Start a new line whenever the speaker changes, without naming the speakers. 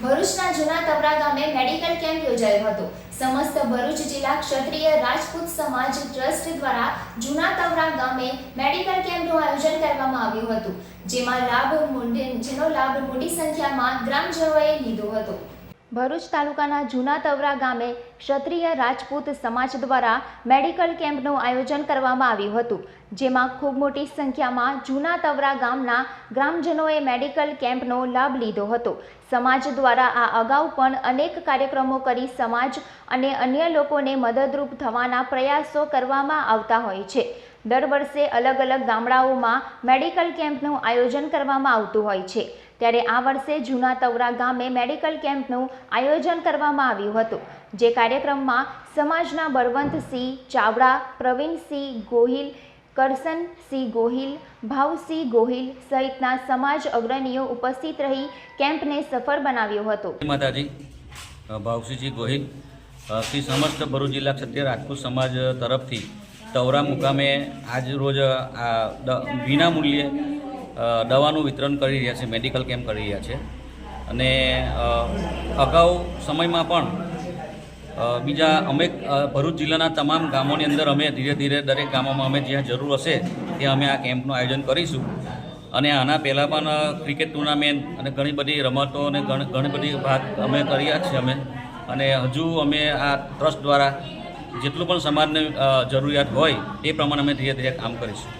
ભરૂચના જૂના તબરા ગામે મેડિકલ કેમ્પ યોજાયો હતો. સમસ્ત ભરૂચ જિલ્લા ક્ષત્રિય રાજપૂત સમાજ ટ્રસ્ટ દ્વારા જૂના તવરા ગામે મેડિકલ કેમ્પનું આયોજન કરવામાં આવ્યું હતું, જેમાં લાભ જેનો લાભ મોટી સંખ્યામાં ગ્રામજનોએ લીધો હતો. ભરૂચ તાલુકાના જૂના તવરા ગામે ક્ષત્રિય રાજપૂત સમાજ દ્વારા મેડિકલ કેમ્પનું આયોજન કરવામાં આવ્યું હતું, જેમાં ખૂબ મોટી સંખ્યામાં જૂના તવરા ગામના ગ્રામજનોએ મેડિકલ કેમ્પનો લાભ લીધો હતો. સમાજ દ્વારા આ અગાઉ પણ અનેક કાર્યક્રમો કરી સમાજ અને અન્ય લોકોને મદદરૂપ થવાના પ્રયાસો કરવામાં આવતા હોય છે. દર વર્ષે અલગ અલગ ગામડાઓમાં મેડિકલ કેમ્પનું આયોજન કરવામાં આવતું હોય છે. ત્યારે આ વર્ષે જૂના તવરા ગામે મેડિકલ કેમ્પનું આયોજન કરવામાં આવ્યું હતું, જે કાર્યક્રમમાં સમાજના બળવંતસિંહ ચાવડા, પ્રવીણસિંહ ગોહિલ કરસનસિંહ ગોહિલ, ભાવસિંહ ગોહિલ સહિતના સમાજ અગ્રણીઓ ઉપસ્થિત રહી કેમ્પને સફળ બનાવ્યો હતો.
માતાજી ભાવસિંહજી ગોહિલ શ્રી સમસ્ત ભરૂચ જિલ્લા ક્ષત્રિય રાજપૂત સમાજ તરફથી તવરા મુકામે આજ રોજ વિના મૂલ્યે દવાનું વિતરણ કરી રહ્યા છે મેડિકલ કેમ્પ કરી રહ્યા છે. અને અગાઉ સમયમાં પણ બીજા અમે ભરૂચ જિલ્લાના તમામ ગામોની અંદર અમે ધીરે ધીરે દરેક ગામોમાં અમે જ્યાં જરૂર હશે, ત્યાં અમે આ કેમ્પનું આયોજન કરીશું. અને આના પહેલાં પણ ક્રિકેટ ટુર્નામેન્ટ અને ઘણી બધી રમતો અને ઘણી બધી ભાગ અમે કર્યા છે અમે. અને હજુ અમે આ ટ્રસ્ટ દ્વારા જેટલું પણ સમાજને જરૂરિયાત હોય, એ પ્રમાણે અમે ધીરે ધીરે કામ કરીશું.